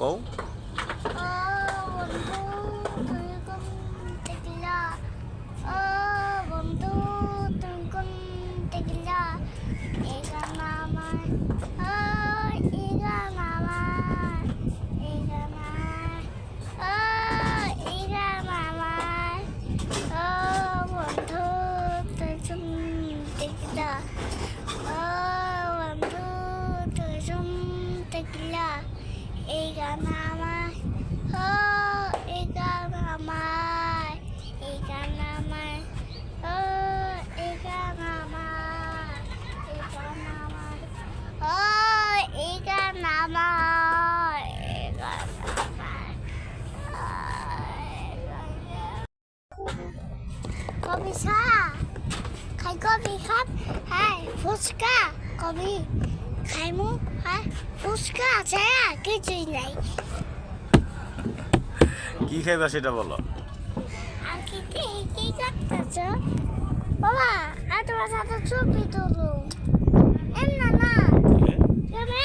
哦 namai, oh ika namai, ika namai, oh ika namai, ika namai, oh ika namai, ika namai. Kopi sa, kay kopi kap, hay, fuska, kopi. খাইমু? আর ফুচকা আছে আর কিছুই নাই। কি খাইবা সেটা বলো। আর কি কি করতেছ? বাবা আর তোমার সাথে ছবি তুলু এমন না। হ্যাঁ? না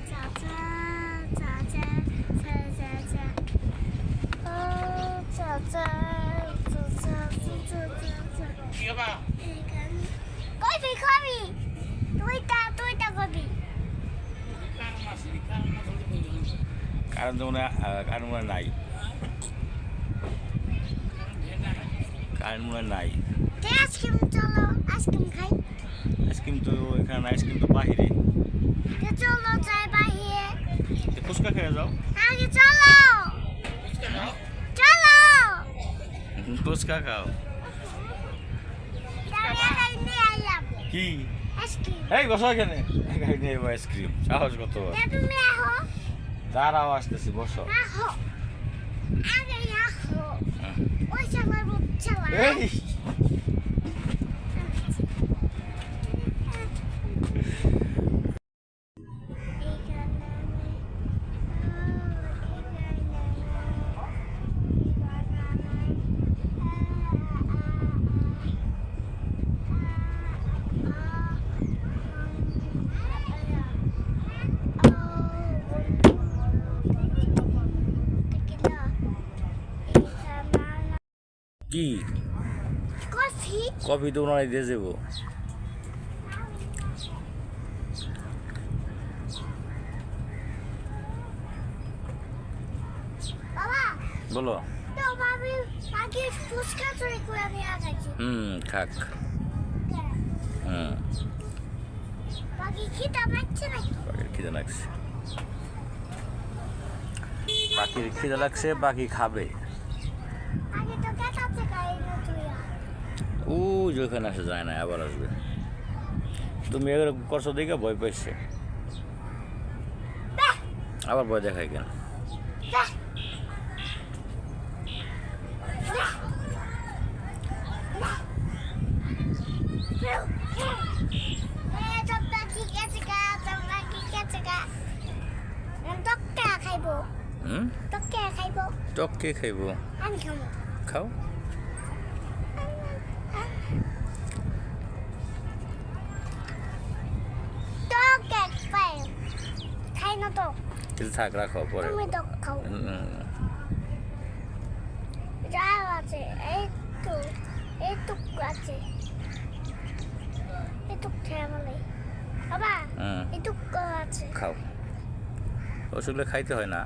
কবি কবি তুইটা কবি কারণ তো মনে হয়, আহ, কারণ হয় নাই কারণ হয় নাই আইসক্রিম চলো আইসক্রিম খাই আইসক্রিম তো এখানে আইসক্রিম তো বাহিরে তে চলো যাই বাহিরে ফুচকা খেয়ে যাও আগে চলো চলো ফুচকা খাও কি? এই বসো এখানে। আইসক্রিম সাহস কত দাঁড়াও আসতেছি বসো। হ্যাঁ। এই! কি? কফি। তো ওনারাই দিয়ে যাব। বাবা বলো। হুম খাক হুম। খিদা পাখির খিদে লাগছে। পাখির খিদে লাগছে পাখি খাবে আগে তো কেটাচ্ছে গাড়ি তুই ও যেখানে আসে যায় না আবার আসবে তুমি এগুলো করছ দেখে ভয় পাইছে আবার ভয় দেখায় কেন খাইবো টক কে খাইব খাও কিছু থাক রাখো পরে আছে এই তো এই তো আছে। এই তো খেয়ে বলে বাবা এই তো আছে। খাও। ওষুধগুলো খাইতে হয় না?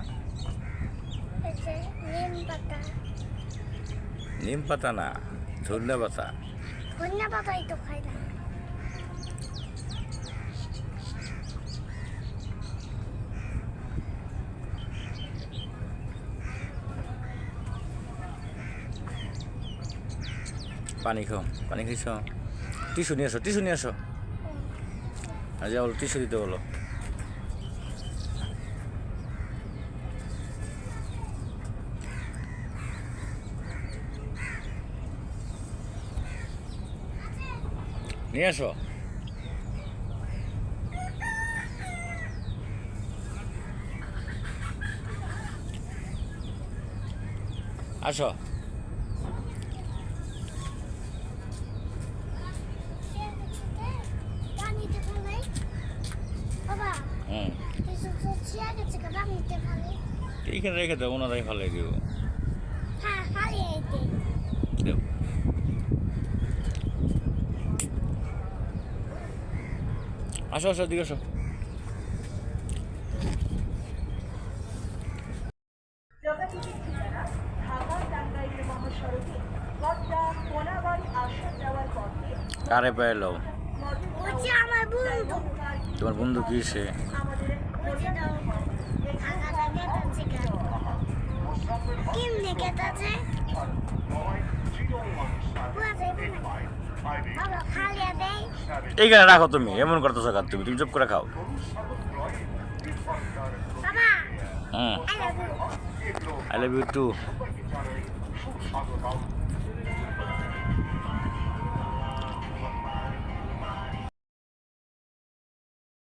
নিম পাতা। পাতা না ধনিয়া পাতা। ধনিয়া পাতাই তো খাই না। পানি খাও, পানি খাইছ টিস্যু নিয়ে আসো টিস্যু নিয়ে আসো আজ বলো টিস্যু দিতে বলো। নিয়ে আসো আসো পানিতে ফেলে বাবা হুম কিছু তো চেয়ার গেছে পানিতে ফেলে এইখানে রেখে দাও ওনারাই ভালো দিব। হ্যাঁ আসো আসো দিকে আসো। কারে বন্ধু। তোমার বন্ধু কি সে? খালিয়া দেয় এইখানে রাখো তুমি এমন করতেছো কার তুমি? তুমি চুপ করে খাও। Hmm I love you two